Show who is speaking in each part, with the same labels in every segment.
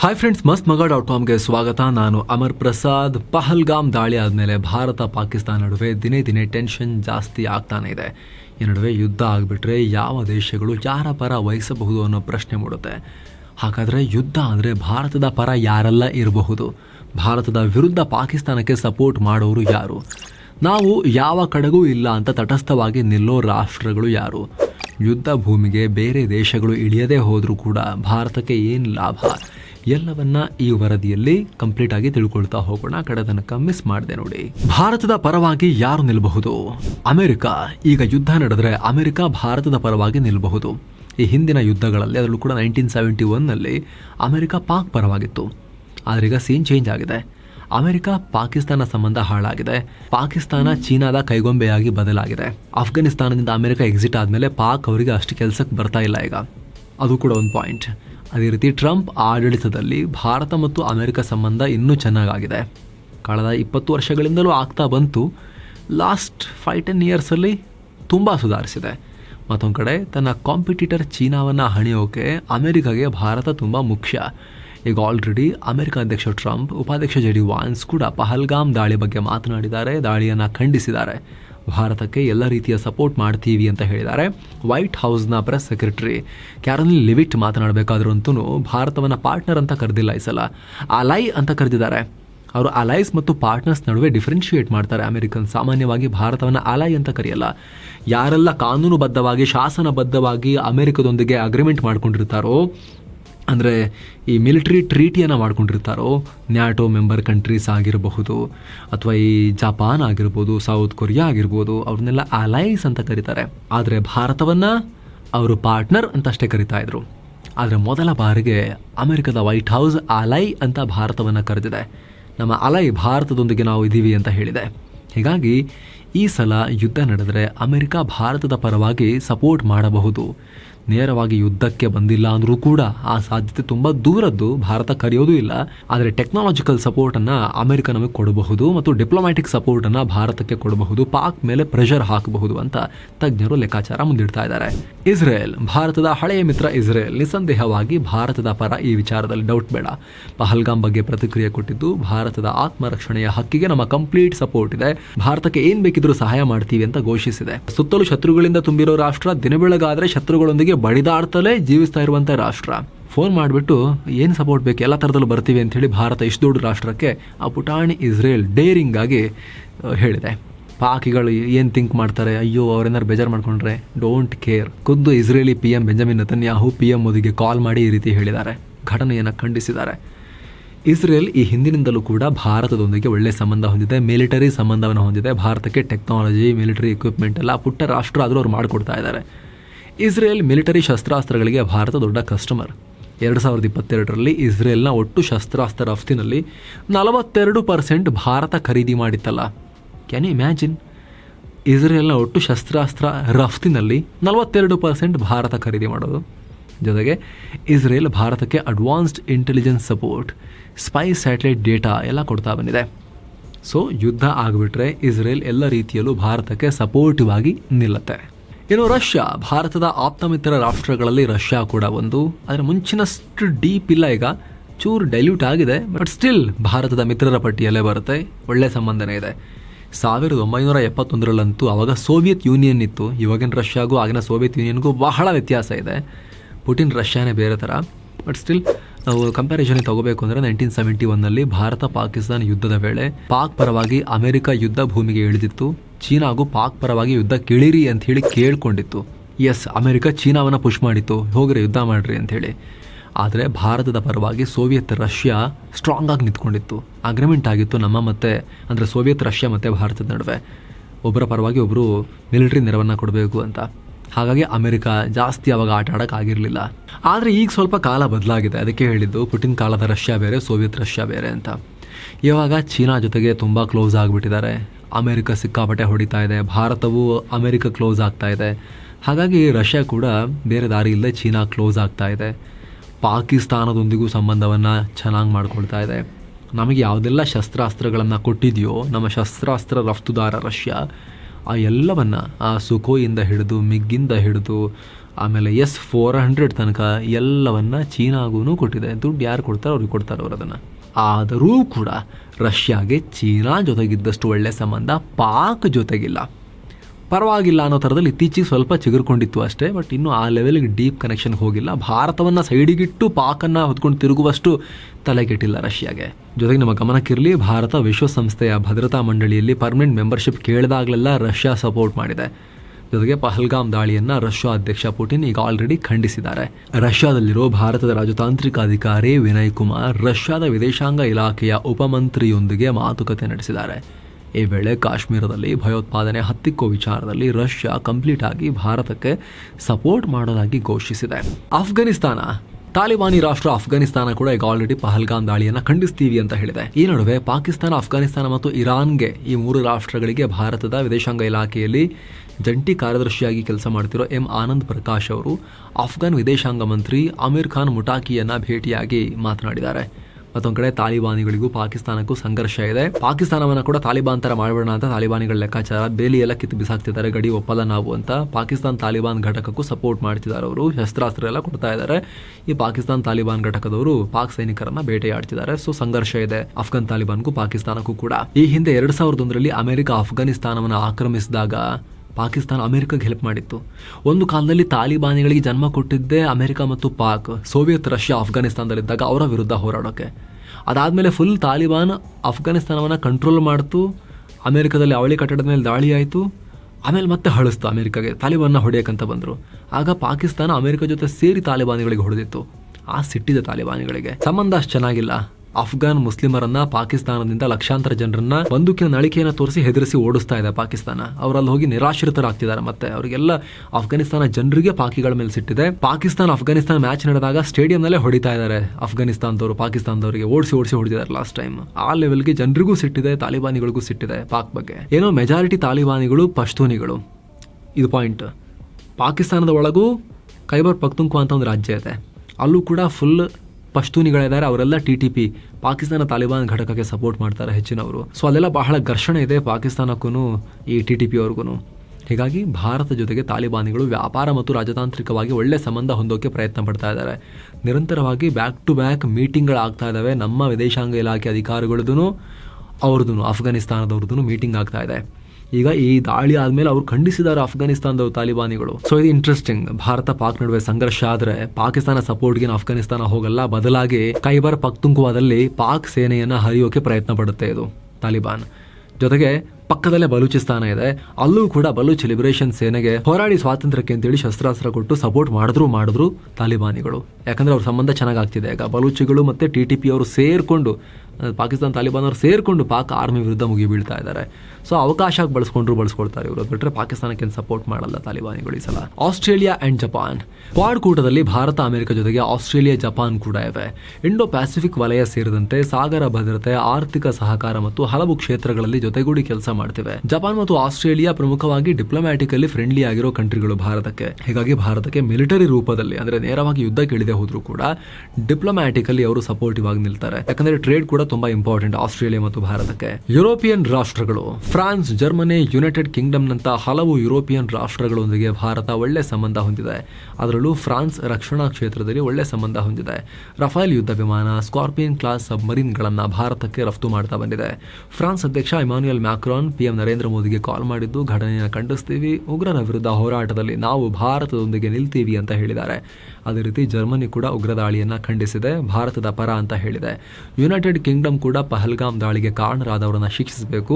Speaker 1: Hi friends ಮಸ್ತ್ ಮಗ dot ಕಾಮ್ಗೆ ಸ್ವಾಗತ. ನಾನು ಅಮರ್ ಪ್ರಸಾದ್. ಪಹಲ್ಗಾಮ್ ದಾಳಿ ಆದಮೇಲೆ ಭಾರತ, ಪಾಕಿಸ್ತಾನ ನಡುವೆ ದಿನೇ ದಿನೇ ಟೆನ್ಷನ್ ಜಾಸ್ತಿ ಆಗ್ತಾನೆ ಇದೆ. ಈ ನಡುವೆ ಯುದ್ಧ ಆಗಿಬಿಟ್ರೆ ಯಾವ ದೇಶಗಳು ಯಾರ ಪರ ವಹಿಸಬಹುದು ಅನ್ನೋ ಪ್ರಶ್ನೆ ಮೂಡುತ್ತೆ. ಹಾಗಾದರೆ ಯುದ್ಧ ಅಂದರೆ ಭಾರತದ ಪರ ಯಾರೆಲ್ಲ ಇರಬಹುದು? ಭಾರತದ ವಿರುದ್ಧ ಪಾಕಿಸ್ತಾನಕ್ಕೆ ಸಪೋರ್ಟ್ ಮಾಡೋರು ಯಾರು? ನಾವು ಯಾವ ಕಡೆಗೂ ಇಲ್ಲ ಅಂತ ತಟಸ್ಥವಾಗಿ ನಿಲ್ಲೋ ರಾಷ್ಟ್ರಗಳು ಯಾರು? ಯುದ್ಧ ಭೂಮಿಗೆ ಬೇರೆ ದೇಶಗಳು ಇಳಿಯದೇ ಹೋದರೂ ಕೂಡ ಭಾರತಕ್ಕೆ ಏನು ಲಾಭ? ಎಲ್ಲವನ್ನ ಈ ವರದಿಯಲ್ಲಿ ಕಂಪ್ಲೀಟ್ ಆಗಿ ತಿಳ್ಕೊಳ್ತಾ ಹೋಗೋಣ. ಕಡೆ ತನಕ ಮಿಸ್ ಮಾಡಿದೆ ನೋಡಿ. ಭಾರತದ ಪರವಾಗಿ ಯಾರು ನಿಲ್ಲಬಹುದು ಅಮೆರಿಕ. ಈಗ ಯುದ್ಧ ನಡೆದ್ರೆ ಅಮೆರಿಕ ಭಾರತದ ಪರವಾಗಿ ನಿಲ್ಲಬಹುದು ಈ ಹಿಂದಿನ ಯುದ್ಧಗಳಲ್ಲಿ, ಅದರಲ್ಲೂ ಕೂಡ ನೈನ್ಟೀನ್ ಸೆವೆಂಟಿ ಒನ್ನಲ್ಲಿ ಅಮೆರಿಕ ಪಾಕ್ ಪರವಾಗಿತ್ತು. ಆದರೆ ಈಗ ಸೀನ್ ಚೇಂಜ್ ಆಗಿದೆ. ಅಮೆರಿಕ ಪಾಕಿಸ್ತಾನ ಸಂಬಂಧ ಹಾಳಾಗಿದೆ. ಪಾಕಿಸ್ತಾನ ಚೀನಾದ ಕೈಗೊಂಬೆಯಾಗಿ ಬದಲಾಗಿದೆ. ಅಫ್ಘಾನಿಸ್ತಾನದಿಂದ ಅಮೆರಿಕ ಎಕ್ಸಿಟ್ ಆದಮೇಲೆ ಪಾಕ್ ಅವರಿಗೆ ಅಷ್ಟು ಕೆಲಸಕ್ಕೆ ಬರ್ತಾ ಇಲ್ಲ ಈಗ. ಅದು ಕೂಡ ಒಂದು ಪಾಯಿಂಟ್ ಅದೇ ರೀತಿ ಟ್ರಂಪ್ ಆಡಳಿತದಲ್ಲಿ ಭಾರತ ಮತ್ತು ಅಮೆರಿಕ ಸಂಬಂಧ ಇನ್ನೂ ಚೆನ್ನಾಗಾಗಿದೆ. ಕಳೆದ ಇಪ್ಪತ್ತು ವರ್ಷಗಳಿಂದಲೂ ಆಗ್ತಾ ಬಂತು. ಲಾಸ್ಟ್ ಫೈವ್ ಟೆನ್ ಇಯರ್ಸಲ್ಲಿ ತುಂಬ ಸುಧಾರಿಸಿದೆ. ಮತ್ತೊಂದು ಕಡೆ ತನ್ನ ಕಾಂಪಿಟೇಟರ್ ಚೀನಾವನ್ನು ಹಣಿಯೋಕೆ ಅಮೆರಿಕಾಗೆ ಭಾರತ ತುಂಬ ಮುಖ್ಯ. ಈಗ ಆಲ್ರೆಡಿ ಅಮೆರಿಕ ಅಧ್ಯಕ್ಷ ಟ್ರಂಪ್, ಉಪಾಧ್ಯಕ್ಷ ಜೆ ಡಿ ವಾನ್ಸ್ ಕೂಡ ಪಹಲ್ಗಾಮ್ ದಾಳಿ ಬಗ್ಗೆ ಮಾತನಾಡಿದ್ದಾರೆ, ದಾಳಿಯನ್ನು ಖಂಡಿಸಿದ್ದಾರೆ. ಭಾರತಕ್ಕೆ ಎಲ್ಲ ರೀತಿಯ ಸಪೋರ್ಟ್ ಮಾಡ್ತೀವಿ ಅಂತ ಹೇಳಿದ್ದಾರೆ. ವೈಟ್ ಹೌಸ್ನ ಪ್ರೆಸ್ ಸೆಕ್ರೆಟರಿ ಕ್ಯಾರನ್ ಲಿವಿಟ್ ಮಾತನಾಡಬೇಕಾದ್ರಂತೂ ಭಾರತವನ್ನು ಪಾರ್ಟ್ನರ್ ಅಂತ ಕರೆದಿಲ್ಲ ಈ ಸಲ. ಅಲೈ ಅಂತ ಕರೆದಿದ್ದಾರೆ. ಅವರು ಅಲೈಸ್ ಮತ್ತು ಪಾರ್ಟ್ನರ್ಸ್ ನಡುವೆ ಡಿಫ್ರೆನ್ಷಿಯೇಟ್ ಮಾಡ್ತಾರೆ. ಅಮೆರಿಕನ್ ಸಾಮಾನ್ಯವಾಗಿ ಭಾರತವನ್ನು ಅಲೈ ಅಂತ ಕರೆಯಲ್ಲ. ಯಾರೆಲ್ಲ ಕಾನೂನುಬದ್ಧವಾಗಿ, ಶಾಸನಬದ್ಧವಾಗಿ ಅಮೆರಿಕದೊಂದಿಗೆ ಅಗ್ರಿಮೆಂಟ್ ಮಾಡ್ಕೊಂಡಿರ್ತಾರೋ ಅಂದರೆ ಈ ಮಿಲಿಟ್ರಿ ಟ್ರೀಟಿಯನ್ನು ಮಾಡ್ಕೊಂಡಿರ್ತಾರೋ, ನ್ಯಾಟೋ ಮೆಂಬರ್ ಕಂಟ್ರೀಸ್ ಆಗಿರಬಹುದು, ಅಥವಾ ಈ ಜಪಾನ್ ಆಗಿರ್ಬೋದು, ಸೌತ್ ಕೊರಿಯಾ ಆಗಿರ್ಬೋದು, ಅವ್ರನ್ನೆಲ್ಲ ಅಲೈಸ್ ಅಂತ ಕರೀತಾರೆ. ಆದರೆ ಭಾರತವನ್ನು ಅವರು ಪಾರ್ಟ್ನರ್ ಅಂತ ಅಷ್ಟೇ ಕರಿತಾ ಇದ್ರು. ಆದರೆ ಮೊದಲ ಬಾರಿಗೆ ಅಮೆರಿಕದ ವೈಟ್ ಹೌಸ್ ಅಲೈ ಅಂತ ಭಾರತವನ್ನು ಕರೆದಿದೆ. ನಮ್ಮ ಅಲೈ ಭಾರತದೊಂದಿಗೆ ನಾವು ಇದ್ದೀವಿ ಅಂತ ಹೇಳಿದೆ. ಹೀಗಾಗಿ ಈ ಸಲ ಯುದ್ಧ ನಡೆದರೆ ಅಮೆರಿಕ ಭಾರತದ ಪರವಾಗಿ ಸಪೋರ್ಟ್ ಮಾಡಬಹುದು. ನೇರವಾಗಿ ಯುದ್ಧಕ್ಕೆ ಬಂದಿಲ್ಲ ಅಂದರೂ ಕೂಡ ಆ ಸಾಧ್ಯತೆ ತುಂಬ ದೂರದ್ದು ಭಾರತ ಕರೆಯೋದು ಇಲ್ಲ. ಆದರೆ ಟೆಕ್ನಾಲಜಿಕಲ್ ಸಪೋರ್ಟನ್ನು ಅಮೆರಿಕ ನಮಗೆ ಕೊಡಬಹುದು ಮತ್ತು ಡಿಪ್ಲೊಮ್ಯಾಟಿಕ್ ಸಪೋರ್ಟನ್ನು ಭಾರತಕ್ಕೆ ಕೊಡಬಹುದು, ಪಾಕ್ ಮೇಲೆ ಪ್ರೆಷರ್ ಹಾಕಬಹುದು ಅಂತ ತಜ್ಞರು ಲೆಕ್ಕಾಚಾರ ಮುಂದಿಡ್ತಾ ಇದ್ದಾರೆ. ಇಸ್ರೇಲ್, ಭಾರತದ ಹಳೆಯ ಮಿತ್ರ ಇಸ್ರೇಲ್, ನಿಸ್ಸಂದೇಹವಾಗಿ ಭಾರತದ ಪರ ಈ ವಿಚಾರದಲ್ಲಿ ಡೌಟ್ ಬೇಡ. ಪಹಲ್ಗಾಮ್ ಬಗ್ಗೆ ಪ್ರತಿಕ್ರಿಯೆ ಕೊಟ್ಟಿದ್ದು, ಭಾರತದ ಆತ್ಮರಕ್ಷಣೆಯ ಹಕ್ಕಿಗೆ ನಮ್ಮ ಕಂಪ್ಲೀಟ್ ಸಪೋರ್ಟ್ ಇದೆ. ಭಾರತಕ್ಕೆ ಏನ್ ಬೇಕಿದ್ರೂ ಸಹಾಯ ಮಾಡ್ತೀವಿ ಅಂತ ಘೋಷಿಸಿದೆ. ಸುತ್ತಲೂ ಶತ್ರುಗಳಿಂದ ತುಂಬಿರೋ ರಾಷ್ಟ್ರ ದಿನಬೆಳಗಾದ್ರೆ ಶತ್ರುಗಳೊಂದಿಗೆ ಬಡಿದಾಡ್ತಲೇ ಜೀವಿಸ್ತಾ ಇರುವಂಥ ರಾಷ್ಟ್ರ. ಫೋನ್ ಮಾಡಿಬಿಟ್ಟು, ಏನು ಸಪೋರ್ಟ್ ಬೇಕು? ಎಲ್ಲ ಥರದಲ್ಲೂ ಬರ್ತೀವಿ ಅಂತ ಹೇಳಿ ಭಾರತ ಇಷ್ಟು ದೊಡ್ಡ ರಾಷ್ಟ್ರಕ್ಕೆ ಆ ಪುಟಾಣಿ ಇಸ್ರೇಲ್ ಡೇರಿಂಗ್ ಆಗಿ ಹೇಳಿದೆ. ಪಾಕಿಗಳು ಏನು ಥಿಂಕ್ ಮಾಡ್ತಾರೆ? ಅಯ್ಯೋ, ಅವ್ರೇನಾರು ಬೇಜಾರು ಮಾಡ್ಕೊಂಡ್ರೆ? ಡೋಂಟ್ ಕೇರ್ ಖುದ್ದು Israeli P M Benjamin Netanyahu P M ಮೋದಿಗೆ ಕಾಲ್ ಮಾಡಿ ಈ ರೀತಿ ಹೇಳಿದ್ದಾರೆ. ಘಟನೆಯನ್ನು ಖಂಡಿಸಿದ್ದಾರೆ. ಇಸ್ರೇಲ್ ಈ ಹಿಂದಿನಿಂದಲೂ ಕೂಡ ಭಾರತದೊಂದಿಗೆ ಒಳ್ಳೆಯ ಸಂಬಂಧ ಹೊಂದಿದೆ ಮಿಲಿಟರಿ ಸಂಬಂಧವನ್ನು ಹೊಂದಿದೆ. ಭಾರತಕ್ಕೆ ಟೆಕ್ನಾಲಜಿ ಮಿಲಿಟರಿ ಎಕ್ವಿಪ್ಮೆಂಟ್ ಎಲ್ಲ ಪುಟ್ಟ ರಾಷ್ಟ್ರ ಆದರೂ ಅವ್ರು ಮಾಡಿಕೊಡ್ತಾ ಇದ್ದಾರೆ. ಇಸ್ರೇಲ್ ಮಿಲಿಟರಿ ಶಸ್ತ್ರಾಸ್ತ್ರಗಳಿಗೆ ಭಾರತ ದೊಡ್ಡ ಕಸ್ಟಮರ್ ಎರಡು ಸಾವಿರದ ಇಪ್ಪತ್ತೆರಡರಲ್ಲಿ ಇಸ್ರೇಲ್ನ ಒಟ್ಟು ಶಸ್ತ್ರಾಸ್ತ್ರ ರಫ್ತಿನಲ್ಲಿ ನಲವತ್ತೆರಡು ಪರ್ಸೆಂಟ್ ಭಾರತ ಖರೀದಿ ಮಾಡಿತ್ತಲ್ಲ. ಕ್ಯಾನ್ ಯು ಇಮ್ಯಾಜಿನ್ ಇಸ್ರೇಲ್ನ ಒಟ್ಟು ಶಸ್ತ್ರಾಸ್ತ್ರ ರಫ್ತಿನಲ್ಲಿ ನಲವತ್ತೆರಡು ಪರ್ಸೆಂಟ್ ಭಾರತ ಖರೀದಿ ಮಾಡೋದು. ಜೊತೆಗೆ ಇಸ್ರೇಲ್ ಭಾರತಕ್ಕೆ advanced intelligence support spy satellite data ಎಲ್ಲ ಕೊಡ್ತಾ ಬಂದಿದೆ. ಸೊ ಯುದ್ಧ ಆಗಿಬಿಟ್ರೆ ಇಸ್ರೇಲ್ ಎಲ್ಲ ರೀತಿಯಲ್ಲೂ ಭಾರತಕ್ಕೆ ಸಪೋರ್ಟಿವ್ ಆಗಿ ನಿಲ್ಲುತ್ತೆ. ಇನ್ನು ರಷ್ಯಾ, ಭಾರತದ ಆಪ್ತ ಮಿತ್ರ ರಾಷ್ಟ್ರಗಳಲ್ಲಿ ರಷ್ಯಾ ಕೂಡ ಒಂದು. ಅದರ ಮುಂಚಿನಷ್ಟು ಡೀಪ್ ಇಲ್ಲ ಈಗ. ಚೂರು ಡೈಲ್ಯೂಟ್ ಆಗಿದೆ, ಬಟ್ ಸ್ಟಿಲ್ ಭಾರತದ ಮಿತ್ರರ ಪಟ್ಟಿಯಲ್ಲೇ ಬರುತ್ತೆ. ಒಳ್ಳೆ ಸಂಬಂಧನೇ ಇದೆ. ಸಾವಿರದ ಒಂಬೈನೂರ ಎಪ್ಪತ್ತೊಂದರಲ್ಲಂತೂ ಅವಾಗ ಸೋವಿಯತ್ ಯೂನಿಯನ್ ಇತ್ತು. ಇವಾಗಿನ ರಷ್ಯಾಗೂ ಆಗಿನ ಸೋವಿಯತ್ ಯೂನಿಯನ್ಗೂ ಬಹಳ ವ್ಯತ್ಯಾಸ ಇದೆ. ಪುಟಿನ್ ರಷ್ಯಾನೇ ಬೇರೆ ಥರ. ಬಟ್ ಸ್ಟಿಲ್ ನಾವು ಕಂಪ್ಯಾರಿಸನ್ ತಗೋಬೇಕು ಅಂದ್ರೆ ನೈನ್ಟೀನ್ ಸೆವೆಂಟಿ ಒನ್ನಲ್ಲಿ ಭಾರತ ಪಾಕಿಸ್ತಾನ ಯುದ್ಧದ ವೇಳೆ ಪಾಕ್ ಪರವಾಗಿ ಅಮೆರಿಕ ಯುದ್ಧ ಭೂಮಿಗೆ ಇಳಿದಿತ್ತು. ಚೀನಾಗೂ ಪಾಕ್ ಪರವಾಗಿ ಯುದ್ಧ ಕಿಳಿರಿ ಅಂತ ಹೇಳಿ ಕೇಳ್ಕೊಂಡಿತ್ತು. ಎಸ್ ಅಮೆರಿಕ ಚೀನಾವನ್ನು ಪುಷ್ ಮಾಡಿತ್ತು. ಹೋಗ್ರಿ, ಯುದ್ಧ ಮಾಡ್ರಿ ಅಂತ ಹೇಳಿ. ಆದರೆ ಭಾರತದ ಪರವಾಗಿ ಸೋವಿಯತ್ ರಷ್ಯಾ ಸ್ಟ್ರಾಂಗ್ ಆಗಿ ನಿಂತ್ಕೊಂಡಿತ್ತು. ಅಗ್ರಿಮೆಂಟ್ ಆಗಿತ್ತು ನಮ್ಮ ಮತ್ತೆ, ಅಂದರೆ ಸೋವಿಯತ್ ರಷ್ಯಾ ಮತ್ತು ಭಾರತದ ನಡುವೆ. ಒಬ್ಬರ ಪರವಾಗಿ ಒಬ್ಬರು ಮಿಲಿಟರಿ ನೆರವನ್ನು ಕೊಡಬೇಕು ಅಂತ. ಹಾಗಾಗಿ ಅಮೆರಿಕ ಜಾಸ್ತಿ ಅವಾಗ ಆಟ ಆಡೋಕ್ಕಾಗಿರಲಿಲ್ಲ ಆದರೆ ಈಗ ಸ್ವಲ್ಪ ಕಾಲ ಬದಲಾಗಿದೆ. ಅದಕ್ಕೆ ಹೇಳಿದ್ದು ಪುಟಿನ್ ಕಾಲದ ರಷ್ಯಾ ಬೇರೆ, ಸೋವಿಯತ್ ರಷ್ಯಾ ಬೇರೆ ಅಂತ. ಇವಾಗ ಚೀನಾ ಜೊತೆಗೆ ತುಂಬ ಕ್ಲೋಸ್ ಆಗಿಬಿಟ್ಟಿದ್ದಾರೆ. ಅಮೆರಿಕ ಸಿಕ್ಕಾಪಟ್ಟೆ ಹೊಡಿತಾ ಇದೆ. ಭಾರತವು ಅಮೆರಿಕ ಕ್ಲೋಸ್ ಆಗ್ತಾ ಇದೆ. ಹಾಗಾಗಿ ರಷ್ಯಾ ಕೂಡ ಬೇರೆ ದಾರಿ ಇಲ್ಲದೆ ಚೀನಾ ಕ್ಲೋಸ್ ಆಗ್ತಾ ಇದೆ. ಪಾಕಿಸ್ತಾನದೊಂದಿಗೂ ಸಂಬಂಧವನ್ನು ಚೆನ್ನಾಗಿ ಮಾಡ್ಕೊಳ್ತಾ ಇದೆ. ನಮಗೆ ಯಾವುದೆಲ್ಲ ಶಸ್ತ್ರಾಸ್ತ್ರಗಳನ್ನು ಕೊಟ್ಟಿದೆಯೋ, ನಮ್ಮ ಶಸ್ತ್ರಾಸ್ತ್ರ ರಫ್ತುದಾರ ರಷ್ಯಾ ಆ ಎಲ್ಲವನ್ನು ಆ ಸುಖೋಯಿಂದ ಹಿಡಿದು, ಮಿಗ್ಗಿಂದ ಹಿಡಿದು, ಆಮೇಲೆ ಎಸ್ ಫೋರ್ ಹಂಡ್ರೆಡ್ ತನಕ ಎಲ್ಲವನ್ನು ಚೀನಾಗೂ ಕೊಟ್ಟಿದೆ. ದುಡ್ಡು ಯಾರು ಕೊಡ್ತಾರೋ ಅವ್ರಿಗೆ ಕೊಡ್ತಾರೆ ಅವರು ಅದನ್ನು. ಆದರೂ ಕೂಡ ರಷ್ಯಾಗೆ ಚೀನಾ ಜೊತೆಗಿದ್ದಷ್ಟು ಒಳ್ಳೆಯ ಸಂಬಂಧ ಪಾಕ್ ಜೊತೆಗಿಲ್ಲ. ಪರವಾಗಿಲ್ಲ ಅನ್ನೋ ಥರದಲ್ಲಿ ಇತ್ತೀಚೆಗೆ ಸ್ವಲ್ಪ ಚಿಗುರ್ಕೊಂಡಿತ್ತು ಅಷ್ಟೇ ಬಟ್ ಇನ್ನೂ ಆ ಲೆವೆಲ್ಗೆ ಡೀಪ್ ಕನೆಕ್ಷನ್ ಹೋಗಿಲ್ಲ. ಭಾರತವನ್ನು ಸೈಡಿಗಿಟ್ಟು ಪಾಕನ್ನು ಹೊತ್ಕೊಂಡು ತಿರುಗುವಷ್ಟು ತಲೆಗೆಟ್ಟಿಲ್ಲ ರಷ್ಯಾಗೆ. ಜೊತೆಗೆ ನಮ್ಮ ಗಮನಕ್ಕಿರಲಿ, ಭಾರತ ವಿಶ್ವಸಂಸ್ಥೆಯ ಭದ್ರತಾ ಮಂಡಳಿಯಲ್ಲಿ ಪರ್ಮನೆಂಟ್ ಮೆಂಬರ್ಶಿಪ್ ಕೇಳಿದಾಗಲೆಲ್ಲ ರಷ್ಯಾ ಸಪೋರ್ಟ್ ಮಾಡಿದೆ. ಜೊತೆಗೆ ಪಹಲ್ಗಾಮ್ ದಾಳಿಯನ್ನ ರಷ್ಯಾ ಅಧ್ಯಕ್ಷ ಪುಟಿನ್ ಈಗ ಆಲ್ರೆಡಿ ಖಂಡಿಸಿದ್ದಾರೆ. ರಷ್ಯಾದಲ್ಲಿರೋ ಭಾರತದ ರಾಜತಾಂತ್ರಿಕ ಅಧಿಕಾರಿ ವಿನಯ್ ಕುಮಾರ್ ರಷ್ಯಾದ ವಿದೇಶಾಂಗ ಇಲಾಖೆಯ ಉಪಮಂತ್ರಿಯೊಂದಿಗೆ ಮಾತುಕತೆ ನಡೆಸಿದ್ದಾರೆ. ಈ ವೇಳೆ ಕಾಶ್ಮೀರದಲ್ಲಿ ಭಯೋತ್ಪಾದನೆ ಹತ್ತಿಕ್ಕೋ ವಿಚಾರದಲ್ಲಿ ರಷ್ಯಾ ಕಂಪ್ಲೀಟ್ ಆಗಿ ಭಾರತಕ್ಕೆ ಸಪೋರ್ಟ್ ಮಾಡೋದಾಗಿ ಘೋಷಿಸಿದೆ. ಅಫ್ಘಾನಿಸ್ತಾನ ತಾಲಿಬಾನಿ ರಾಷ್ಟ್ರ ಅಫ್ಘಾನಿಸ್ತಾನ ಕೂಡ ಈಗ ಆಲ್ರೆಡಿ ಪಹಲ್ಗಾಮ್ ದಾಳಿಯನ್ನು ಖಂಡಿಸ್ತೀವಿ ಅಂತ ಹೇಳಿದೆ. ಈ ನಡುವೆ ಪಾಕಿಸ್ತಾನ ಅಫ್ಘಾನಿಸ್ತಾನ ಮತ್ತು ಇರಾನ್ಗೆ ಈ ಮೂರು ರಾಷ್ಟ್ರಗಳಿಗೆ ಭಾರತದ ವಿದೇಶಾಂಗ ಇಲಾಖೆಯಲ್ಲಿ ಜಂಟಿ ಕಾರ್ಯದರ್ಶಿಯಾಗಿ ಕೆಲಸ ಮಾಡ್ತಿರೋ ಎಂ. ಆನಂದ್ ಪ್ರಕಾಶ್ ಅವರು ಅಫ್ಘಾನ್ ವಿದೇಶಾಂಗ ಮಂತ್ರಿ ಅಮೀರ್ ಖಾನ್ ಮುಟಾಕಿಯನ್ನು ಭೇಟಿಯಾಗಿ ಮಾತನಾಡಿದ್ದಾರೆ. ಮತ್ತೊಂದ್ ಕಡೆ ತಾಲಿಬಾನಿಗಳಿಗೂ ಪಾಕಿಸ್ತಾನಕ್ಕೂ ಸಂಘರ್ಷ ಇದೆ. ಪಾಕಿಸ್ತಾನವನ್ನ ಕೂಡ ತಾಲಿಬಾನ್ ತರ ಮಾಡಬೇಡ ಅಂತ ತಾಲಿಬಾನಿಗಳ ಲೆಕ್ಕಾಚಾರ. ಬೇಲಿ ಎಲ್ಲ ಕಿತ್ತು ಬಿಸಾಕ್ತಿದ್ದಾರೆ, ಗಡಿ ಒಪ್ಪಲ್ಲ ನಾವು ಅಂತ. ಪಾಕಿಸ್ತಾನ್ ತಾಲಿಬಾನ್ ಘಟಕಕ್ಕೂ ಸಪೋರ್ಟ್ ಮಾಡ್ತಿದ್ದಾರೆ ಅವರು. ಶಸ್ತ್ರಾಸ್ತ್ರ ಎಲ್ಲ ಕೊಡ್ತಾ ಇದ್ದಾರೆ. ಈ ಪಾಕಿಸ್ತಾನ್ ತಾಲಿಬಾನ್ ಘಟಕದವರು ಪಾಕ್ ಸೈನಿಕರನ್ನ ಬೇಟೆಯಾಡ್ತಿದ್ದಾರೆ. ಸೊ, ಸಂಘರ್ಷ ಇದೆ. ಅಫ್ಘಾನ್ ತಾಲಿಬಾನ್ಗೂ ಪಾಕಿಸ್ತಾನಕ್ಕೂ ಕೂಡ. ಈ ಹಿಂದೆ ಎರಡ್ ಸಾವಿರದ ಒಂದರಲ್ಲಿ ಅಮೆರಿಕ ಅಫ್ಘಾನಿಸ್ತಾನವನ್ನು ಆಕ್ರಮಿಸಿದಾಗ ಪಾಕಿಸ್ತಾನ ಅಮೆರಿಕಾಗೆ ಹೆಲ್ಪ್ ಮಾಡಿತ್ತು. ಒಂದು ಕಾಲದಲ್ಲಿ ತಾಲಿಬಾನಿಗಳಿಗೆ ಜನ್ಮ ಕೊಟ್ಟಿದ್ದೇ ಅಮೆರಿಕ ಮತ್ತು ಪಾಕ್, ಸೋವಿಯತ್, ರಷ್ಯಾ ಅಫ್ಘಾನಿಸ್ತಾನದಲ್ಲಿದ್ದಾಗ ಅವರ ವಿರುದ್ಧ ಹೋರಾಡೋಕ್ಕೆ ಅದಾದಮೇಲೆ ಫುಲ್ ತಾಲಿಬಾನ್ ಅಫ್ಘಾನಿಸ್ತಾನವನ್ನು ಕಂಟ್ರೋಲ್ ಮಾಡ್ತು. ಅಮೆರಿಕದಲ್ಲಿ ಅವಳಿ ಕಟ್ಟಡದ ಮೇಲೆ ದಾಳಿ ಆಯಿತು. ಆಮೇಲೆ ಮತ್ತೆ ಹಳಿಸ್ತು ಅಮೆರಿಕಾಗೆ. ತಾಲಿಬಾನ್ನ ಹೊಡೆಯಕ್ಕಂತ ಬಂದರು. ಆಗ ಪಾಕಿಸ್ತಾನ ಅಮೆರಿಕ ಜೊತೆ ಸೇರಿ ತಾಲಿಬಾನಿಗಳಿಗೆ ಹೊಡೆದಿತ್ತು. ಆ ಸಿಟ್ಟಿದೆ ತಾಲಿಬಾನಿಗಳಿಗೆ. ಸಂಬಂಧ ಅಷ್ಟು ಚೆನ್ನಾಗಿಲ್ಲ. ಅಫ್ಘಾನ್ ಮುಸ್ಲಿಮರನ್ನ ಪಾಕಿಸ್ತಾನದಿಂದ ಲಕ್ಷಾಂತರ ಜನರನ್ನ ಬಂದೂಕಿನ ನಳಿಕೆಯನ್ನು ತೋರಿಸಿ ಹೆದರಿಸಿ ಓಡಿಸ್ತಾ ಇದೆ ಪಾಕಿಸ್ತಾನ. ಅವರಲ್ಲಿ ಹೋಗಿ ನಿರಾಶ್ರಿತರಾಗ್ತಿದ್ದಾರೆ ಮತ್ತೆ ಅವರಿಗೆಲ್ಲ ಅಫ್ಘಾನಿಸ್ತಾನ ಜನರಿಗೆ ಪಾಕಿಗಳ ಮೇಲೆ ಸಿಟ್ಟಿದೆ. ಪಾಕಿಸ್ತಾನ ಅಫ್ಘಾನಿಸ್ತಾನ ಮ್ಯಾಚ್ ನಡೆದಾಗ ಸ್ಟೇಡಿಯಂನಲ್ಲೇ ಹೊಡಿತಾ ಇದ್ದಾರೆ ಅಫ್ಘಾನಿಸ್ತಾನದವರು. ಪಾಕಿಸ್ತಾನದವರಿಗೆ ಓಡಿಸಿ ಓಡಿಸಿ ಹೊಡಿದಿದ್ದಾರೆ ಲಾಸ್ಟ್ ಟೈಮ್ ಆ ಲೆವೆಲ್ಗೆ ಜನರಿಗೂ ಸಿಟ್ಟಿದೆ, ತಾಲಿಬಾನಿಗಳಿಗೂ ಸಿಟ್ಟಿದೆ ಪಾಕ್ ಬಗ್ಗೆ. ಏನೋ ಮೆಜಾರಿಟಿ ತಾಲಿಬಾನಿಗಳು, ಪಶ್ತೂನಿಗಳು. ಇದು ಪಾಯಿಂಟ್ ಪಾಕಿಸ್ತಾನದ ಒಳಗೂ ಖೈಬರ್ ಪಖ್ತುಂಕ್ವಾ ಅಂತ ಒಂದು ರಾಜ್ಯ ಇದೆ. ಅಲ್ಲೂ ಕೂಡ ಫುಲ್ ಪಶ್ತೂನಿಗಳಿದ್ದಾರೆ ಅವರೆಲ್ಲ T T P, Pakistan Taliban ಘಟಕಕ್ಕೆ ಸಪೋರ್ಟ್ ಮಾಡ್ತಾರೆ ಹೆಚ್ಚಿನವರು. ಸೊ ಅಲ್ಲೆಲ್ಲ ಬಹಳ ಘರ್ಷಣೆ ಇದೆ ಪಾಕಿಸ್ತಾನಕ್ಕೂ ಈ ಟಿ ಟಿ ಪಿ ಅವ್ರಿಗೂ ಹೀಗಾಗಿ ಭಾರತ ಜೊತೆಗೆ ತಾಲಿಬಾನಿಗಳು ವ್ಯಾಪಾರ ಮತ್ತು ರಾಜತಾಂತ್ರಿಕವಾಗಿ ಒಳ್ಳೆ ಸಂಬಂಧ ಹೊಂದೋಕೆ ಪ್ರಯತ್ನ ಪಡ್ತಾ ಇದ್ದಾರೆ. ನಿರಂತರವಾಗಿ ಬ್ಯಾಕ್ ಟು ಬ್ಯಾಕ್ ಮೀಟಿಂಗ್ಗಳು ಆಗ್ತಾ ಇದ್ದಾವೆ. ನಮ್ಮ ವಿದೇಶಾಂಗ ಇಲಾಖೆ ಅಧಿಕಾರಿಗಳದ್ದು ಅವ್ರದ್ದು ಅಫ್ಘಾನಿಸ್ತಾನದವ್ರದ್ದು ಮೀಟಿಂಗ್ ಆಗ್ತಾ ಇದೆ. ಈಗ ಈ ದಾಳಿ ಆದ್ಮೇಲೆ ಅವ್ರು ಖಂಡಿಸಿದ್ದಾರೆ ಅಫ್ಘಾನಿಸ್ತಾನದ ತಾಲಿಬಾನಿಗಳು. ಸೊ ಇದು ಇಂಟ್ರೆಸ್ಟಿಂಗ್ ಭಾರತ ಪಾಕ್ ನಡುವೆ ಸಂಘರ್ಷ ಆದ್ರೆ ಪಾಕಿಸ್ತಾನ ಸಪೋರ್ಟ್ಗೆ ಅಫ್ಘಾನಿಸ್ತಾನ ಹೋಗಲ್ಲ, ಬದಲಾಗಿ ಕೈಬರ್ ಪಕ್ತುಂಕುವಾದಲ್ಲಿ ಪಾಕ್ ಸೇನೆಯನ್ನ ಹರಿಯೋಕೆ ಪ್ರಯತ್ನ ಪಡುತ್ತೆ ಇದು ತಾಲಿಬಾನ್. ಜೊತೆಗೆ ಪಕ್ಕದಲ್ಲೇ ಬಲೂಚಿಸ್ತಾನ ಇದೆ. ಅಲ್ಲೂ ಕೂಡ ಬಲೂಚ್ ಲಿಬರೇಷನ್ ಸೇನೆಗೆ ಹೋರಾಡಿ ಸ್ವಾತಂತ್ರ್ಯಕ್ಕೆ ಅಂತೇಳಿ ಶಸ್ತ್ರಾಸ್ತ್ರ ಕೊಟ್ಟು ಸಪೋರ್ಟ್ ಮಾಡಿದ್ರು ಮಾಡಿದ್ರು ತಾಲಿಬಾನಿಗಳು. ಯಾಕಂದ್ರೆ ಅವ್ರ ಸಂಬಂಧ ಚೆನ್ನಾಗಾಗ್ತಿದೆ ಈಗ ಬಲೂಚಿಗಳು ಮತ್ತೆ ಟಿ ಟಿ ಪಿ ಅವರು ಸೇರ್ಕೊಂಡು ಪಾಕಿಸ್ತಾನ ತಾಲಿಬಾನ್ ಅವರು ಸೇರಿಕೊಂಡು ಪಾಕ್ ಆರ್ಮಿ ವಿರುದ್ಧ ಮುಗಿಬೀಳ್ತಾ ಇದ್ದಾರೆ. ಸೊ ಅವಕಾಶ ಬಳಸ್ಕೊಂಡ್ರು ಬಳಸ್ಕೊಳ್ತಾರೆ ಇವರು. ಬಿಟ್ಟರೆ ಪಾಕಿಸ್ತಾನಕ್ಕೆ ಸಪೋರ್ಟ್ ಮಾಡಲ್ಲ ತಾಲಿಬಾನಿಗಳು ಈ ಸಲ. ಆಸ್ಟ್ರೇಲಿಯಾ ಆ್ಯಂಡ್ ಜಪಾನ್ ಕ್ವಾಡ್ ಕೂಟದಲ್ಲಿ ಭಾರತ, ಅಮೆರಿಕ ಜೊತೆಗೆ ಆಸ್ಟ್ರೇಲಿಯಾ ಜಪಾನ್ ಕೂಡ ಇವೆ. ಇಂಡೋ ಪ್ಯಾಸಿಫಿಕ್ ವಲಯ ಸೇರಿದಂತೆ ಸಾಗರ ಭದ್ರತೆ, ಆರ್ಥಿಕ ಸಹಕಾರ ಮತ್ತು ಹಲವು ಕ್ಷೇತ್ರಗಳಲ್ಲಿ ಜೊತೆಗೂಡಿ ಕೆಲಸ ಮಾಡ್ತಿವೆ. ಜಪಾನ್ ಮತ್ತು ಆಸ್ಟ್ರೇಲಿಯಾ ಪ್ರಮುಖವಾಗಿ ಡಿಪ್ಲೊಮ್ಯಾಟಿಕಲಿ ಫ್ರೆಂಡ್ಲಿ ಆಗಿರೋ ಕಂಟ್ರಿಗಳು ಭಾರತಕ್ಕೆ. ಹೀಗಾಗಿ ಭಾರತಕ್ಕೆ ಮಿಲಿಟರಿ ರೂಪದಲ್ಲಿ, ಅಂದ್ರೆ ನೇರವಾಗಿ ಯುದ್ಧ ಕೇಳಿದೆ ಹೋದರೂ ಕೂಡ ಡಿಪ್ಲೊಮ್ಯಾಟಿಕಲಿ ಅವರು ಸಪೋರ್ಟಿವ್ ಆಗಿ ನಿಲ್ತಾರೆ. ಯಾಕಂದ್ರೆ ಟ್ರೇಡ್ ಕೂಡ ತುಂಬಾ ಇಂಪಾರ್ಟೆಂಟ್ ಆಸ್ಟ್ರೇಲಿಯಾ ಮತ್ತು ಭಾರತಕ್ಕೆ. ಯುರೋಪಿಯನ್ ರಾಷ್ಟ್ರಗಳು, ಫ್ರಾನ್ಸ್, ಜರ್ಮನಿ, ಯುನೈಟೆಡ್ ಕಿಂಗ್ಡಮ್ ನಂತಹ ಹಲವು ಯುರೋಪಿಯನ್ ರಾಷ್ಟ್ರಗಳೊಂದಿಗೆ ಭಾರತ ಒಳ್ಳೆ ಸಂಬಂಧ ಹೊಂದಿದೆ. ಅದರಲ್ಲೂ ಫ್ರಾನ್ಸ್ ರಕ್ಷಣಾ ಕ್ಷೇತ್ರದಲ್ಲಿ ಒಳ್ಳೆ ಸಂಬಂಧ ಹೊಂದಿದೆ. ರಫೇಲ್ ಯುದ್ಧ ವಿಮಾನ, ಸ್ಕಾರ್ಪಿಯನ್ ಕ್ಲಾಸ್ ಸಬ್ಮರೀನ್ಗಳನ್ನು ಭಾರತಕ್ಕೆ ರಫ್ತು ಮಾಡ್ತಾ ಬಂದಿದೆ. ಫ್ರಾನ್ಸ್ ಅಧ್ಯಕ್ಷ ಇಮಾನ್ಯುಯಲ್ ಮ್ಯಾಕ್ರಾನ್ ಪಿಎಂ ನರೇಂದ್ರ ಮೋದಿಗೆ ಕಾಲ್ ಮಾಡಿದ್ದು ಘಟನೆಯನ್ನು ಖಂಡಿಸ್ತೀವಿ, ಉಗ್ರರ ವಿರುದ್ಧ ಹೋರಾಟದಲ್ಲಿ ನಾವು ಭಾರತದೊಂದಿಗೆ ನಿಲ್ತೀವಿ ಅಂತ ಹೇಳಿದ್ದಾರೆ. ಅದೇ ರೀತಿ ಜರ್ಮನಿ ಕೂಡ ಉಗ್ರ ದಾಳಿಯನ್ನ ಖಂಡಿಸಿದೆ, ಭಾರತದ ಪರ ಅಂತ ಹೇಳಿದೆ. ಯುನೈಟೆಡ್ ಕಿಂಗ್ಡಮ್ ಕೂಡ ಪಹಲ್ಗಾಮ್ ದಾಳಿಗೆ ಕಾರಣರಾದವರನ್ನ ಶಿಕ್ಷಿಸಬೇಕು.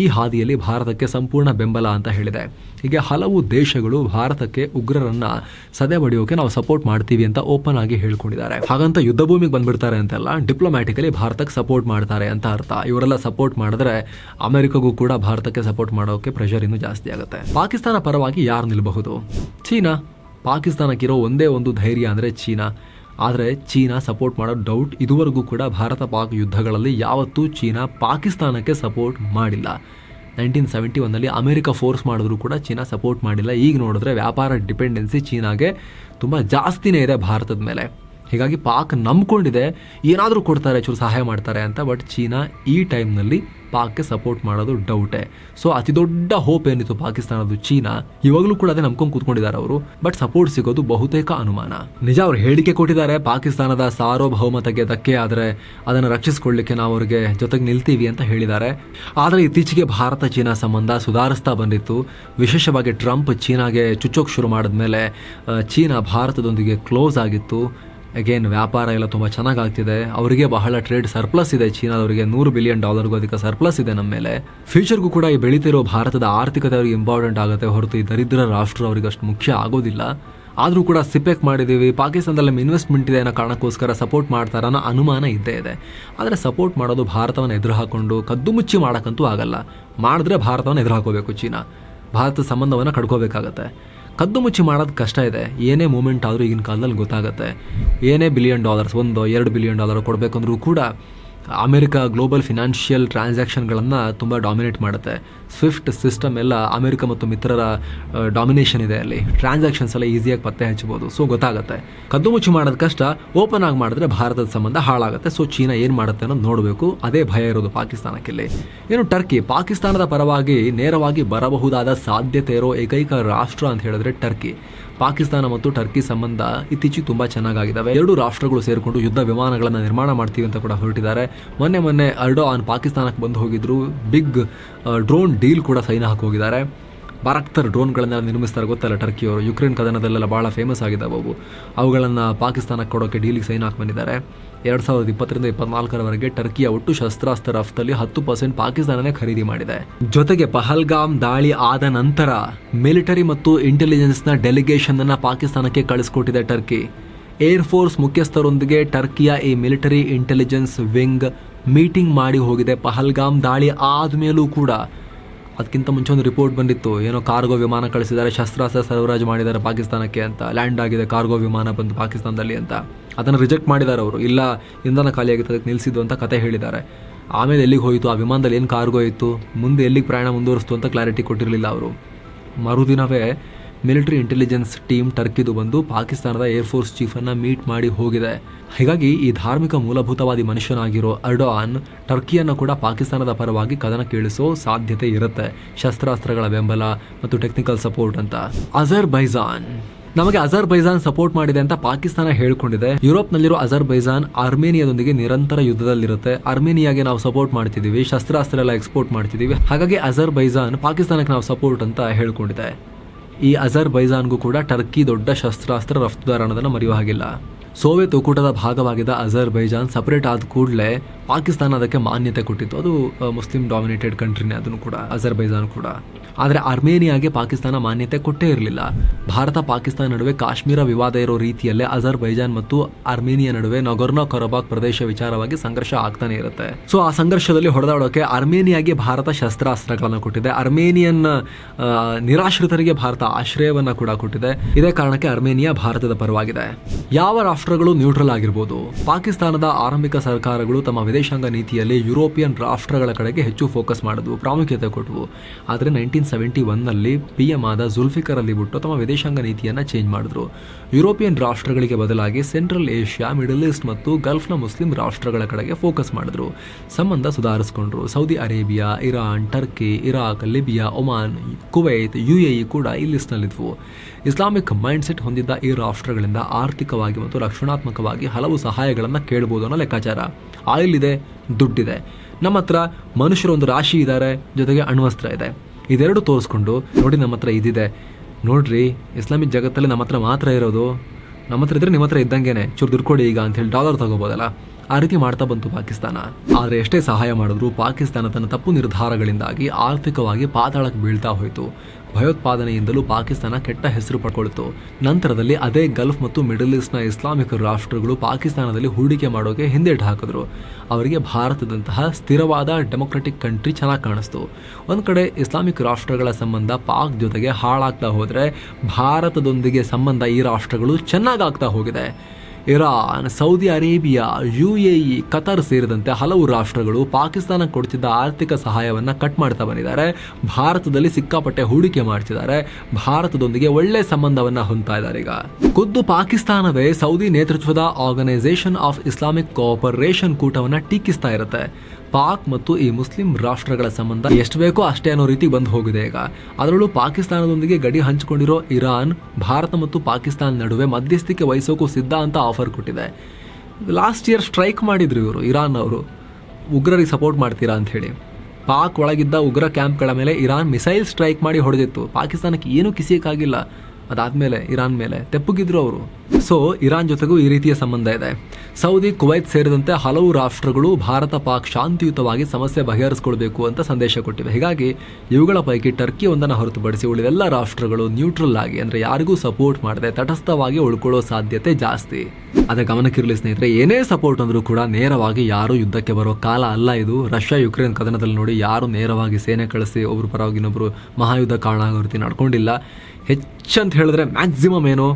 Speaker 1: ಈ ಹಾದಿಯಲ್ಲಿ ಭಾರತಕ್ಕೆ ಸಂಪೂರ್ಣ ಬೆಂಬಲ ಅಂತ ಹೇಳಿದೆ. ಹೀಗೆ ಹಲವು ದೇಶಗಳು ಭಾರತಕ್ಕೆ ಉಗ್ರರನ್ನ ಸದೆ ಬಡಿಯೋಕೆ ನಾವು ಸಪೋರ್ಟ್ ಮಾಡ್ತೀವಿ ಅಂತ ಓಪನ್ ಆಗಿ ಹೇಳ್ಕೊಂಡಿದ್ದಾರೆ. ಹಾಗಂತ ಯುದ್ಧ ಭೂಮಿಗೆ ಬಂದ್ಬಿಡ್ತಾರೆ ಅಂತೆಲ್ಲ ಡಿಪ್ಲೊಮ್ಯಾಟಿಕಲಿ ಭಾರತಕ್ಕೆ ಸಪೋರ್ಟ್ ಮಾಡ್ತಾರೆ ಅಂತ ಅರ್ಥ. ಇವರೆಲ್ಲ ಸಪೋರ್ಟ್ ಮಾಡಿದ್ರೆ ಅಮೆರಿಕಗೂ ಕೂಡ ಭಾರತಕ್ಕೆ ಸಪೋರ್ಟ್ ಮಾಡೋಕೆ ಪ್ರೆಷರ್ ಇನ್ನೂ ಜಾಸ್ತಿ ಆಗುತ್ತೆ. ಪಾಕಿಸ್ತಾನ ಪರವಾಗಿ ಯಾರು ನಿಲ್ಲಬಹುದು ಚೀನಾ. ಪಾಕಿಸ್ತಾನಕ್ಕಿರೋ ಒಂದೇ ಒಂದು ಧೈರ್ಯ ಅಂದರೆ ಚೀನಾ. ಆದರೆ ಚೀನಾ ಸಪೋರ್ಟ್ ಮಾಡೋ ಡೌಟ್ ಇದುವರೆಗೂ ಕೂಡ ಭಾರತ ಪಾಕ್ ಯುದ್ಧಗಳಲ್ಲಿ ಯಾವತ್ತೂ ಚೀನಾ ಪಾಕಿಸ್ತಾನಕ್ಕೆ ಸಪೋರ್ಟ್ ಮಾಡಿಲ್ಲ. ನೈನ್ಟೀನ್ ಸೆವೆಂಟಿ ಒನ್ನಲ್ಲಿ ಅಮೆರಿಕ ಫೋರ್ಸ್ ಮಾಡಿದ್ರು ಕೂಡ ಚೀನಾ ಸಪೋರ್ಟ್ ಮಾಡಿಲ್ಲ. ಈಗ ನೋಡಿದ್ರೆ ವ್ಯಾಪಾರ ಡಿಪೆಂಡೆನ್ಸಿ ಚೀನಾಗೆ ತುಂಬ ಜಾಸ್ತಿನೇ ಇದೆ ಭಾರತದ ಮೇಲೆ. ಹೀಗಾಗಿ ಪಾಕ್ ನಂಬ್ಕೊಂಡಿದೆ, ಏನಾದರೂ ಕೊಡ್ತಾರೆ, ಚೂರು ಸಹಾಯ ಮಾಡ್ತಾರೆ ಅಂತ, ಬಟ್ ಚೀನಾ ಈ ಟೈಮ್ನಲ್ಲಿ ಪಾಕ್ಗೆ ಸಪೋರ್ಟ್ ಮಾಡೋದು ಡೌಟೇ ಸೊ ಅತಿ ದೊಡ್ಡ ಹೋಪ್ ಏನಿತ್ತು ಪಾಕಿಸ್ತಾನದ್ದು ಚೀನಾ? ಇವಾಗಲೂ ಕೂಡ ಅದೇ ನಂಬ್ಕೊಂಡು ಕೂತ್ಕೊಂಡಿದ್ದಾರೆ ಅವರು. ಬಟ್ ಸಪೋರ್ಟ್ ಸಿಗೋದು ಬಹುತೇಕ ಅನುಮಾನ. ನಿಜ ಅವ್ರು ಹೇಳಿಕೆ ಕೊಟ್ಟಿದ್ದಾರೆ, ಪಾಕಿಸ್ತಾನದ ಸಾರ್ವಭೌಮತೆಗೆ ಧಕ್ಕೆ ಆದರೆ ಅದನ್ನು ರಕ್ಷಿಸಿಕೊಳ್ಳಿಕ್ಕೆ ನಾವು ಅವರಿಗೆ ಜೊತೆಗೆ ನಿಲ್ತೀವಿ ಅಂತ ಹೇಳಿದ್ದಾರೆ. ಆದರೆ ಇತ್ತೀಚೆಗೆ ಭಾರತ ಚೀನಾ ಸಂಬಂಧ ಸುಧಾರಿಸ್ತಾ ಬಂದಿತ್ತು. ವಿಶೇಷವಾಗಿ ಟ್ರಂಪ್ ಚೀನಾಗೆ ಚುಚ್ಚೋಕ್ ಶುರು ಮಾಡಿದ್ಮೇಲೆ ಮೇಲೆ ಚೀನಾ ಭಾರತದೊಂದಿಗೆ ಕ್ಲೋಸ್ ಆಗಿತ್ತು. ಅಗೇನ್ ವ್ಯಾಪಾರ ಎಲ್ಲ ತುಂಬ ಚೆನ್ನಾಗಿ ಆಗ್ತಿದೆ ಅವರಿಗೆ ಬಹಳ ಟ್ರೇಡ್ ಸರ್ಪ್ಲಸ್ ಇದೆ. ಚೀನಾದವರಿಗೆ ನೂರು ಬಿಲಿಯನ್ ಡಾಲರ್ಗೂ ಅಧಿಕ ಸರ್ಪ್ಲಸ್ ಇದೆ ನಮ್ಮ ಮೇಲೆ. ಫ್ಯೂಚರ್ಗೂ ಕೂಡ ಈ ಬೆಳೀತಿರೋ ಭಾರತದ ಆರ್ಥಿಕತೆ ಅವರಿಗೆ ಇಂಪಾರ್ಟೆಂಟ್ ಆಗುತ್ತೆ. ಹೊರತು ಈ ದರಿದ್ರ ರಾಷ್ಟ್ರ ಅವರಿಗೆ ಅಷ್ಟು ಮುಖ್ಯ ಆಗೋದಿಲ್ಲ. ಆದರೂ ಕೂಡ ಸಿಪೆಕ್ ಮಾಡಿದ್ದೀವಿ. ಪಾಕಿಸ್ತಾನದಲ್ಲಿ ಇನ್ವೆಸ್ಟ್ಮೆಂಟ್ ಇದೆ ಅನ್ನೋ ಕಾರಣಕ್ಕೋಸ್ಕರ ಸಪೋರ್ಟ್ ಮಾಡ್ತಾರೆ ಅನ್ನೋ ಅನುಮಾನ ಇದ್ದೇ ಇದೆ. ಆದರೆ ಸಪೋರ್ಟ್ ಮಾಡೋದು ಭಾರತವನ್ನು ಎದುರು ಹಾಕೊಂಡು ಕದ್ದು ಮುಚ್ಚಿ ಮಾಡೋಕ್ಕಂತೂ ಆಗಲ್ಲ. ಮಾಡಿದ್ರೆ ಭಾರತವನ್ನು ಎದುರು ಹಾಕೋಬೇಕು ಚೀನಾ. ಭಾರತದ ಸಂಬಂಧವನ್ನು ಕಡ್ಕೋಬೇಕಾಗತ್ತೆ. ಕದ್ದು ಮುಚ್ಚಿ ಮಾಡೋದು ಕಷ್ಟ ಇದೆ. ಏನೇ ಮೂಮೆಂಟ್ ಆದರೂ ಈಗಿನ ಕಾಲದಲ್ಲಿ ಗೊತ್ತಾಗುತ್ತೆ. ಏನೇ ಬಿಲಿಯನ್ ಡಾಲರ್ಸ್ ಒಂದು, ಎರಡು ಬಿಲಿಯನ್ ಡಾಲರ್ ಕೊಡಬೇಕಂದ್ರೂ ಕೂಡ ಅಮೆರಿಕ ಗ್ಲೋಬಲ್ ಫಿನಾನ್ಷಿಯಲ್ ಟ್ರಾನ್ಸಾಕ್ಷನ್ಗಳನ್ನು ತುಂಬ ಡಾಮಿನೇಟ್ ಮಾಡುತ್ತೆ. ಸ್ವಿಫ್ಟ್ ಸಿಸ್ಟಮ್ ಎಲ್ಲ ಅಮೆರಿಕ ಮತ್ತು ಮಿತ್ರರ ಡಾಮಿನೇಷನ್ ಇದೆ ಅಲ್ಲಿ. ಟ್ರಾನ್ಸಾಕ್ಷನ್ಸ್ ಎಲ್ಲ ಈಸಿಯಾಗಿ ಪತ್ತೆ ಹಚ್ಚಬಹುದು. ಸೊ ಗೊತ್ತಾಗುತ್ತೆ. ಕದ್ದು ಮುಚ್ಚಿ ಮಾಡೋದು ಕಷ್ಟ ಓಪನ್ ಆಗಿ ಮಾಡಿದ್ರೆ ಭಾರತದ ಸಂಬಂಧ ಹಾಳಾಗುತ್ತೆ. ಸೊ ಚೀನಾ ಏನು ಮಾಡುತ್ತೆ ಅನ್ನೋದು ನೋಡಬೇಕು. ಅದೇ ಭಯ ಇರೋದು ಪಾಕಿಸ್ತಾನಕ್ಕಿಲ್ಲಿ. ಏನು ಟರ್ಕಿ ಪಾಕಿಸ್ತಾನದ ಪರವಾಗಿ ನೇರವಾಗಿ ಬರಬಹುದಾದ ಸಾಧ್ಯತೆ ಇರೋ ಏಕೈಕ ರಾಷ್ಟ್ರ ಅಂತ ಹೇಳಿದ್ರೆ ಟರ್ಕಿ ಪಾಕಿಸ್ತಾನ ಮತ್ತು ಟರ್ಕಿ ಸಂಬಂಧ ಇತ್ತೀಚೆಗೆ ತುಂಬಾ ಚೆನ್ನಾಗಿದ್ದಾವೆ ಎರಡು ರಾಷ್ಟ್ರಗಳು ಸೇರಿಕೊಂಡು ಯುದ್ಧ ವಿಮಾನಗಳನ್ನು ನಿರ್ಮಾಣ ಮಾಡ್ತೀವಿ ಅಂತ ಕೂಡ ಹೊರಟಿದ್ದಾರೆ. ಮೊನ್ನೆ ಮೊನ್ನೆ ಅರ್ಡೋ ಆನ್ ಪಾಕಿಸ್ತಾನಕ್ಕೆ ಬಂದು ಹೋಗಿದ್ರು. ಬಿಗ್ ಡ್ರೋನ್ ಡೀಲ್ ಕೂಡ ಸೈನ್ ಹಾಕಿ ಹೋಗಿದ್ದಾರೆ. ಬಾರಕ್ತರ್ ಡ್ರೋನ್ಗಳನ್ನೆಲ್ಲ ನಿರ್ಮಿಸ್ತಾರೆ ಗೊತ್ತಲ್ಲ ಟರ್ಕಿಯವರು ಯುಕ್ರೇನ್ ಕದನದಲ್ಲೆಲ್ಲ ಭಾಳ ಫೇಮಸ್ ಆಗಿದ್ದಾವೆ ಅವು. ಅವುಗಳನ್ನು ಪಾಕಿಸ್ತಾನಕ್ಕೆ ಕೊಡೋಕ್ಕೆ ಡೀಲಿಗೆ ಸೈನ್ ಹಾಕಿ ಬಂದಿದ್ದಾರೆ ಎರಡು ಸಾವಿರದ ಇಪ್ಪತ್ತರಿಂದ ಇಪ್ಪತ್ನಾಲ್ಕರವರೆಗೆ ಟರ್ಕಿಯ ಒಟ್ಟು ಶಸ್ತ್ರಾಸ್ತ್ರ ರಫ್ತಲ್ಲಿ ಹತ್ತು ಪರ್ಸೆಂಟ್ ಪಾಕಿಸ್ತಾನನೇ ಖರೀದಿ ಮಾಡಿದೆ. ಜೊತೆಗೆ ಪಹಲ್ಗಾಮ್ ದಾಳಿ ಆದ ನಂತರ ಮಿಲಿಟರಿ ಮತ್ತು ಇಂಟೆಲಿಜೆನ್ಸ್ನ ಡೆಲಿಗೇಷನ್ ಅನ್ನ ಪಾಕಿಸ್ತಾನಕ್ಕೆ ಕಳಿಸ್ಕೊಟ್ಟಿದೆ ಟರ್ಕಿ. ಏರ್ ಫೋರ್ಸ್ ಮುಖ್ಯಸ್ಥರೊಂದಿಗೆ ಟರ್ಕಿಯ ಈ ಮಿಲಿಟರಿ ಇಂಟೆಲಿಜೆನ್ಸ್ ವಿಂಗ್ ಮೀಟಿಂಗ್ ಮಾಡಿ ಹೋಗಿದೆ ಪಹಲ್ಗಾಮ್ ದಾಳಿ ಆದ್ಮೇಲೂ ಕೂಡ. ಅದಕ್ಕಿಂತ ಮುಂಚೆ ಒಂದು ರಿಪೋರ್ಟ್ ಬಂದಿತ್ತು. ಏನೋ ಕಾರ್ಗೋ ವಿಮಾನ ಕಳಿಸಿದ್ದಾರೆ. ಶಸ್ತ್ರಾಸ್ತ್ರ ಸರಬರಾಜು ಮಾಡಿದ್ದಾರೆ ಪಾಕಿಸ್ತಾನಕ್ಕೆ ಅಂತ. ಲ್ಯಾಂಡ್ ಆಗಿದೆ ಕಾರ್ಗೋ ವಿಮಾನ ಬಂದು ಪಾಕಿಸ್ತಾನದಲ್ಲಿ ಅಂತ. ಅದನ್ನು ರಿಜೆಕ್ಟ್ ಮಾಡಿದ್ದಾರೆ ಅವರು. ಇಲ್ಲ, ಇಂಧನ ಖಾಲಿಯಾಗಿತ್ತು, ಅದಕ್ಕೆ ನಿಲ್ಲಿಸಿದ್ದು ಅಂತ ಕತೆ ಹೇಳಿದ್ದಾರೆ. ಆಮೇಲೆ ಎಲ್ಲಿಗೆ ಹೋಯಿತು? ಆ ವಿಮಾನದಲ್ಲಿ ಏನು ಕಾರ್ಗೋ ಇತ್ತು? ಮುಂದೆ ಎಲ್ಲಿಗೆ ಪ್ರಯಾಣ ಮುಂದುವರಿಸ್ತು ಅಂತ ಕ್ಲಾರಿಟಿ ಕೊಟ್ಟಿರಲಿಲ್ಲ ಅವರು. ಮರುದಿನವೇ ಮಿಲಿಟರಿ ಇಂಟೆಲಿಜೆನ್ಸ್ ಟೀಮ್ ಟರ್ಕಿದು ಬಂದು ಪಾಕಿಸ್ತಾನದ ಏರ್ಫೋರ್ಸ್ ಚೀಫನ್ನು ಮೀಟ್ ಮಾಡಿ ಹೋಗಿದೆ. ಹೀಗಾಗಿ ಈ ಧಾರ್ಮಿಕ ಮೂಲಭೂತವಾದಿ ಮನುಷ್ಯನಾಗಿರೋ ಅರ್ಡೋಆನ್ ಟರ್ಕಿಯನ್ನು ಕೂಡ ಪಾಕಿಸ್ತಾನದ ಪರವಾಗಿ ಕದನ ಕೇಳಿಸೋ ಸಾಧ್ಯತೆ ಇರುತ್ತೆ. ಶಸ್ತ್ರಾಸ್ತ್ರಗಳ ಬೆಂಬಲ ಮತ್ತು ಟೆಕ್ನಿಕಲ್ ಸಪೋರ್ಟ್ ಅಂತ. ಅಜರ್ ಬೈಜಾನ್ ನಮಗೆ ಅಜರ್ ಬೈಜಾನ್ ಸಪೋರ್ಟ್ ಮಾಡಿದೆ ಅಂತ ಪಾಕಿಸ್ತಾನ ಹೇಳ್ಕೊಂಡಿದೆ. ಯುರೋಪ್ನಲ್ಲಿರೋ ಅಜರ್ ಬೈಜಾನ್ ಆರ್ಮೇನಿಯಾದೊಂದಿಗೆ ನಿರಂತರ ಯುದ್ಧದಲ್ಲಿರುತ್ತೆ. ಆರ್ಮೇನಿಯಾಗೆ ನಾವು ಸಪೋರ್ಟ್ ಮಾಡ್ತಿದ್ದೀವಿ, ಶಸ್ತ್ರಾಸ್ತ್ರ ಎಲ್ಲ ಎಕ್ಸ್ಪೋರ್ಟ್ ಮಾಡ್ತಿದ್ದೀವಿ. ಹಾಗಾಗಿ ಅಜರ್ ಬೈಜಾನ್ ಪಾಕಿಸ್ತಾನಕ್ಕೆ ನಾವು ಸಪೋರ್ಟ್ ಅಂತ ಹೇಳ್ಕೊಂಡಿದೆ. ಈ ಅಜರ್ ಬೈಜಾನ್ಗೂ ಕೂಡ ಟರ್ಕಿ ದೊಡ್ಡ ಶಸ್ತ್ರಾಸ್ತ್ರ ರಫ್ತುದಾರ ಅನ್ನೋದನ್ನು ಮರೆಯುವ ಹಾಗಿಲ್ಲ. ಸೋವಿಯತ್ ಒಕ್ಕೂಟದ ಭಾಗವಾಗಿದ್ದ ಅಜರ್ ಬೈಜಾನ್ ಸಪರೇಟ್ ಆದ ಕೂಡಲೇ ಪಾಕಿಸ್ತಾನ ಅದಕ್ಕೆ ಮಾನ್ಯತೆ ಕೊಟ್ಟಿತ್ತು. ಅದು ಮುಸ್ಲಿಂ ಡಾಮಿನೇಟೆಡ್ ಕಂಟ್ರಿನೇ ಅದನ್ನು ಕೂಡ, ಅಜರ್ಬೈಜಾನ್ ಕೂಡ. ಆದರೆ ಅರ್ಮೇನಿಯಾಗೆ ಪಾಕಿಸ್ತಾನ ಮಾನ್ಯತೆ ಕೊಟ್ಟೇ ಇರಲಿಲ್ಲ. ಭಾರತ, ಪಾಕಿಸ್ತಾನ ನಡುವೆ ಕಾಶ್ಮೀರ ವಿವಾದ ಇರೋ ರೀತಿಯಲ್ಲೇ ಅಜರ್ ಬೈಜಾನ್ ಮತ್ತು ಅರ್ಮೇನಿಯಾ ನಡುವೆ ನಗರ್ನೋ ಕರಬಾಕ್ ಪ್ರದೇಶ ವಿಚಾರವಾಗಿ ಸಂಘರ್ಷ ಆಗ್ತಾನೆ ಇರುತ್ತೆ. ಸೊ, ಆ ಸಂಘರ್ಷದಲ್ಲಿ ಹೊಡೆದಾಡೋಕೆ ಅರ್ಮೇನಿಯಾಗೆ ಭಾರತ ಶಸ್ತ್ರಾಸ್ತ್ರಗಳನ್ನು ಕೊಟ್ಟಿದೆ. ಅರ್ಮೇನಿಯನ್ ನಿರಾಶ್ರಿತರಿಗೆ ಭಾರತ ಆಶ್ರಯವನ್ನ ಕೂಡ ಕೊಟ್ಟಿದೆ. ಇದೇ ಕಾರಣಕ್ಕೆ ಅರ್ಮೇನಿಯಾ ಭಾರತದ ಪರವಾಗಿದೆ. ಯಾವ ರಾಷ್ಟ್ರಗಳು ನ್ಯೂಟ್ರಲ್ ಆಗಿರ್ಬೋದು. ಪಾಕಿಸ್ತಾನದ ಆರಂಭಿಕ ಸರ್ಕಾರಗಳು ತಮ್ಮ ವಿದೇಶಾಂಗ ನೀತಿಯಲ್ಲಿ ಯುರೋಪಿಯನ್ ರಾಷ್ಟ್ರಗಳ ಕಡೆಗೆ ಹೆಚ್ಚು ಫೋಕಸ್ ಮಾಡಿದ್ವು, ಪ್ರಾಮುಖ್ಯತೆ ಕೊಟ್ಟವು ಆದರೆ ನೈನ್ಟೀನ್ ಸೆವೆಂಟಿ ಒನ್ನಲ್ಲಿ ಪಿ ಎಂ ಆದ ಜುಲ್ಫಿಕರ್ ಅಲ್ಲಿ ಬಿಟ್ಟು ತಮ್ಮ ವಿದೇಶಾಂಗ ನೀತಿಯನ್ನು ಚೇಂಜ್ ಮಾಡಿದ್ರು. ಯುರೋಪಿಯನ್ ರಾಷ್ಟ್ರಗಳಿಗೆ ಬದಲಾಗಿ ಸೆಂಟ್ರಲ್ ಏಷ್ಯಾ ಮಿಡಲ್ ಈಸ್ಟ್ ಮತ್ತು ಗಲ್ಫ್ನ ಮುಸ್ಲಿಂ ರಾಷ್ಟ್ರಗಳ ಕಡೆಗೆ ಫೋಕಸ್ ಮಾಡಿದ್ರು. ಸಂಬಂಧ ಸುಧಾರಿಸಿಕೊಂಡ್ರು. Saudi Arabia Iran Turkey Iraq Libya Oman Kuwait U A E ಕೂಡ ಈ ಲಿಸ್ಟ್ನಲ್ಲಿದ್ವು ಇಸ್ಲಾಮಿಕ್ ಮೈಂಡ್ಸೆಟ್ ಹೊಂದಿದ್ದ ಈ ರಾಷ್ಟ್ರಗಳಿಂದ ಆರ್ಥಿಕವಾಗಿ ಮತ್ತು ರಕ್ಷಣಾತ್ಮಕವಾಗಿ ಹಲವು ಸಹಾಯಗಳನ್ನು ಕೇಳ್ಬೋದು ಅನ್ನೋ ಲೆಕ್ಕಾಚಾರ. ಆಯಿಲ್ ಇದೆ ದುಡ್ಡಿದೆ. ನಮ್ಮ ಹತ್ರ ಮನುಷ್ಯರೊಂದು ರಾಶಿ ಇದ್ದಾರೆ ಜೊತೆಗೆ ಅಣ್ವಸ್ತ್ರ ಇದೆ. ಇದೆರಡು ತೋರಿಸ್ಕೊಂಡು ನೋಡಿ ನಮ್ಮ ಹತ್ರ ಇದಿದೆ. ನೋಡ್ರಿ, ಇಸ್ಲಾಮಿಕ್ ಜಗತ್ತಲ್ಲಿ ನಮ್ಮ ಹತ್ರ ಮಾತ್ರ ಇರೋದು. ನಮ್ಮ ಹತ್ರ ಇದ್ರೆ ನಿಮ್ಮ ಹತ್ರ ಇದ್ದಂಗೆ ಚೂರು ದುಡ್ಡು ಕೊಡಿ ಈಗ ಅಂತ ಹೇಳಿ ಡಾಲರ್ ತಗೋಬೋದಲ್ಲ. ಆ ರೀತಿ ಮಾಡ್ತಾ ಬಂತು ಪಾಕಿಸ್ತಾನ. ಆದರೆ ಎಷ್ಟೇ ಸಹಾಯ ಮಾಡಿದ್ರು ಪಾಕಿಸ್ತಾನ ತನ್ನ ತಪ್ಪು ನಿರ್ಧಾರಗಳಿಂದಾಗಿ ಆರ್ಥಿಕವಾಗಿ ಪಾತಾಳಕ್ಕೆ ಬೀಳ್ತಾ ಹೋಯಿತು. ಭಯೋತ್ಪಾದನೆಯಿಂದಲೂ ಪಾಕಿಸ್ತಾನ ಕೆಟ್ಟ ಹೆಸರು ಪಡ್ಕೊಳ್ತು. ನಂತರದಲ್ಲಿ ಅದೇ ಗಲ್ಫ್ ಮತ್ತು ಮಿಡಲ್ ಈಸ್ಟ್ನ ಇಸ್ಲಾಮಿಕ್ ರಾಷ್ಟ್ರಗಳು ಪಾಕಿಸ್ತಾನದಲ್ಲಿ ಹೂಡಿಕೆ ಮಾಡೋಕೆ ಹಿಂದೇಟು ಹಾಕಿದ್ರು. ಅವರಿಗೆ ಭಾರತದಂತಹ ಸ್ಥಿರವಾದ ಡೆಮೊಕ್ರೆಟಿಕ್ ಕಂಟ್ರಿ ಚೆನ್ನಾಗಿ ಕಾಣಿಸ್ತು. ಒಂದು ಕಡೆ ಇಸ್ಲಾಮಿಕ್ ರಾಷ್ಟ್ರಗಳ ಸಂಬಂಧ ಪಾಕ್ ಜೊತೆಗೆ ಹಾಳಾಗ್ತಾ ಹೋದರೆ ಭಾರತದೊಂದಿಗೆ ಸಂಬಂಧ ಈ ರಾಷ್ಟ್ರಗಳು ಚೆನ್ನಾಗಾಗ್ತಾ ಹೋಗಿದೆ. Iran, Saudi Arabia U A E Qatar ಸೇರಿದಂತೆ ಹಲವು ರಾಷ್ಟ್ರಗಳು ಪಾಕಿಸ್ತಾನ ಕೊಡ್ತಿದ್ದ ಆರ್ಥಿಕ ಸಹಾಯವನ್ನು ಕಟ್ ಮಾಡ್ತಾ ಬಂದಿದ್ದಾರೆ. ಭಾರತದಲ್ಲಿ ಸಿಕ್ಕಾಪಟ್ಟೆ ಹೂಡಿಕೆ ಮಾಡ್ತಿದ್ದಾರೆ. ಭಾರತದೊಂದಿಗೆ ಒಳ್ಳೆ ಸಂಬಂಧವನ್ನು ಹೊಂದ್ತಾ ಇದ್ದಾರೆ ಈಗ. ಖುದ್ದು ಪಾಕಿಸ್ತಾನವೇ ಸೌದಿ ನೇತೃತ್ವದ ಆರ್ಗನೈಸೇಷನ್ ಆಫ್ ಇಸ್ಲಾಮಿಕ್ ಕೋಆಪರೇಷನ್ ಕೂಟವನ್ನು ಟೀಕಿಸ್ತಾ ಇರುತ್ತೆ. ಪಾಕ್ ಮತ್ತು ಈ ಮುಸ್ಲಿಂ ರಾಷ್ಟ್ರಗಳ ಸಂಬಂಧ ಎಷ್ಟು ಬೇಕೋ ಅಷ್ಟೇ ಅನ್ನೋ ರೀತಿ ಬಂದು ಹೋಗಿದೆ ಈಗ. ಅದರಲ್ಲೂ ಪಾಕಿಸ್ತಾನದೊಂದಿಗೆ ಗಡಿ ಹಂಚಿಕೊಂಡಿರೋ ಇರಾನ್, ಭಾರತ ಮತ್ತು ಪಾಕಿಸ್ತಾನ ನಡುವೆ ಮಧ್ಯಸ್ಥಿಕೆ ವಹಿಸೋಕು ಸಿದ್ಧ ಅಂತ ಆಫರ್ ಕೊಟ್ಟಿದೆ. ಲಾಸ್ಟ್ ಇಯರ್ ಸ್ಟ್ರೈಕ್ ಮಾಡಿದ್ರು ಇವರು, ಇರಾನ್ ಅವರು. ಉಗ್ರರಿಗೆ ಸಪೋರ್ಟ್ ಮಾಡ್ತೀರಾ ಅಂತ ಹೇಳಿ. ಪಾಕ್ ಒಳಗಿದ್ದ ಉಗ್ರ ಕ್ಯಾಂಪ್ಗಳ ಮೇಲೆ ಇರಾನ್ ಮಿಸೈಲ್ ಸ್ಟ್ರೈಕ್ ಮಾಡಿ ಹೊಡೆದಿತ್ತು. ಪಾಕಿಸ್ತಾನಕ್ಕೆ ಏನೂ ಕಿಸಿಯಕ್ಕಾಗಿಲ್ಲ. ಅದಾದ್ಮೇಲೆ ಇರಾನ್ ಮೇಲೆ ತೆಪ್ಪಗಿದ್ರು ಅವರು. ಸೊ ಇರಾನ್ ಜೊತೆಗೂ ಈ ರೀತಿಯ ಸಂಬಂಧ ಇದೆ. ಸೌದಿ, ಕುವೈತ್ ಸೇರಿದಂತೆ ಹಲವು ರಾಷ್ಟ್ರಗಳು ಭಾರತ ಪಾಕ್ ಶಾಂತಿಯುತವಾಗಿ ಸಮಸ್ಯೆ ಬಗೆಹರಿಸಿಕೊಳ್ಬೇಕು ಅಂತ ಸಂದೇಶ ಕೊಟ್ಟಿವೆ. ಹೀಗಾಗಿ ಇವುಗಳ ಪೈಕಿ ಟರ್ಕಿ ಒಂದನ್ನು ಹೊರತುಪಡಿಸಿ ಉಳಿದೆಲ್ಲ ರಾಷ್ಟ್ರಗಳು ನ್ಯೂಟ್ರಲ್ ಆಗಿ, ಅಂದರೆ ಯಾರಿಗೂ ಸಪೋರ್ಟ್ ಮಾಡದೆ ತಟಸ್ಥವಾಗಿ ಉಳ್ಕೊಳ್ಳೋ ಸಾಧ್ಯತೆ ಜಾಸ್ತಿ. ಅದೇ ಗಮನಕ್ಕಿರಲಿ ಸ್ನೇಹಿತರೆ, ಏನೇ ಸಪೋರ್ಟ್ ಅಂದರೂ ಕೂಡ ನೇರವಾಗಿ ಯಾರು ಯುದ್ಧಕ್ಕೆ ಬರೋ ಕಾಲ ಅಲ್ಲ ಇದು. ರಷ್ಯಾ, ಯುಕ್ರೇನ್ ಕದನದಲ್ಲಿ ನೋಡಿ ಯಾರು ನೇರವಾಗಿ ಸೇನೆ ಕಳಿಸಿ ಒಬ್ಬರು ಪರವಾಗಿ ಇನ್ನೊಬ್ಬರು ಮಹಾಯುದ್ಧ ಕಾರಣ ಆಗೋ ರೀತಿ ನಡ್ಕೊಂಡಿಲ್ಲ ಅಂತ ಹೇಳಿದ್ರೆ ಮ್ಯಾಕ್ಸಿಮಮ್ ಏನು?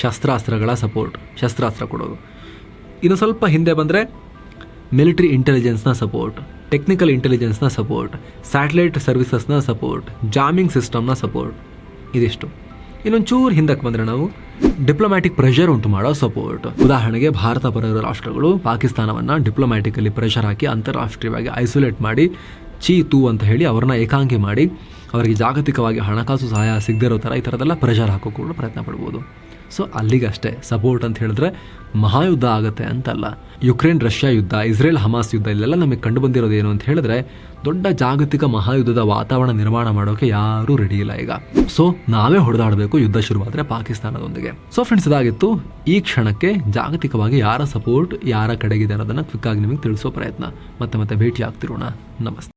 Speaker 1: ಶಸ್ತ್ರಾಸ್ತ್ರಗಳ ಸಪೋರ್ಟ್ ಶಸ್ತ್ರಾಸ್ತ್ರ ಕೊಡೋದು. ಇನ್ನು ಸ್ವಲ್ಪ ಹಿಂದೆ ಬಂದರೆ ಮಿಲಿಟ್ರಿ ಇಂಟೆಲಿಜೆನ್ಸ್ನ ಸಪೋರ್ಟ್ ಟೆಕ್ನಿಕಲ್ ಇಂಟೆಲಿಜೆನ್ಸ್ನ ಸಪೋರ್ಟ್ ಸ್ಯಾಟಲೈಟ್ ಸರ್ವಿಸಸ್ನ ಸಪೋರ್ಟ್ ಜಾಮಿಂಗ್ ಸಿಸ್ಟಮ್ನ ಸಪೋರ್ಟ್ ಇದಿಷ್ಟು. ಇನ್ನೊಂಚೂರು ಹಿಂದಕ್ಕೆ ಬಂದರೆ ನಾವು ಡಿಪ್ಲೊಮ್ಯಾಟಿಕ್ ಪ್ರೆಷರ್ ಉಂಟು ಮಾಡೋ ಸಪೋರ್ಟ್ ಉದಾಹರಣೆಗೆ ಭಾರತ ಪರ ರಾಷ್ಟ್ರಗಳು ಪಾಕಿಸ್ತಾನವನ್ನು ಡಿಪ್ಲೊಮ್ಯಾಟಿಕಲಿ ಪ್ರೆಷರ್ ಹಾಕಿ ಅಂತಾರಾಷ್ಟ್ರೀಯವಾಗಿ ಐಸೋಲೇಟ್ ಮಾಡಿ, ಚೀ ತೂ ಅಂತ ಹೇಳಿ ಅವ್ರನ್ನ ಏಕಾಂಗಿ ಮಾಡಿ ಅವರಿಗೆ ಜಾಗತಿಕವಾಗಿ ಹಣಕಾಸು ಸಹಾಯ ಸಿಗದಿರೋ ಥರ ಈ ಥರದೆಲ್ಲ ಪ್ರೆಷರ್ ಹಾಕೋಕೊಂಡು ಕೂಡ ಪ್ರಯತ್ನ ಪಡ್ಬೋದು. ಸೊ ಅಲ್ಲಿಗಷ್ಟೇ ಸಪೋರ್ಟ್ ಅಂತ ಹೇಳಿದ್ರೆ ಮಹಾಯುದ್ಧ ಆಗುತ್ತೆ ಅಂತಲ್ಲ. ಯುಕ್ರೇನ್ ರಷ್ಯಾ ಯುದ್ಧ ಇಸ್ರೇಲ್ ಹಮಾಸ್ ಯುದ್ಧ, ಇಲ್ಲೆಲ್ಲ ನಮಗೆ ಕಂಡು ಬಂದಿರೋದು ಏನು ಅಂತ ಹೇಳಿದ್ರೆ ದೊಡ್ಡ ಜಾಗತಿಕ ಮಹಾಯುದ್ಧದ ವಾತಾವರಣ ನಿರ್ಮಾಣ ಮಾಡೋಕೆ ಯಾರೂ ರೆಡಿ ಇಲ್ಲ ಈಗ. ಸೊ ನಾವೇ ಹೊಡೆದಾಡಬೇಕು ಯುದ್ಧ ಶುರುವಾದರೆ ಪಾಕಿಸ್ತಾನದೊಂದಿಗೆ. ಸೊ ಫ್ರೆಂಡ್ಸ್ ಇದಾಗಿತ್ತು. ಈ ಕ್ಷಣಕ್ಕೆ ಜಾಗತಿಕವಾಗಿ ಯಾರ ಸಪೋರ್ಟ್ ಯಾರ ಕಡೆಗಿದೆ ಅನ್ನೋದನ್ನು ಕ್ವಿಕ್ಕಾಗಿ ನಿಮಗೆ ತಿಳಿಸೋ ಪ್ರಯತ್ನ. ಮತ್ತೆ ಮತ್ತೆ ಭೇಟಿ ಆಗ್ತಿರೋಣ ನಮಸ್ತೆ.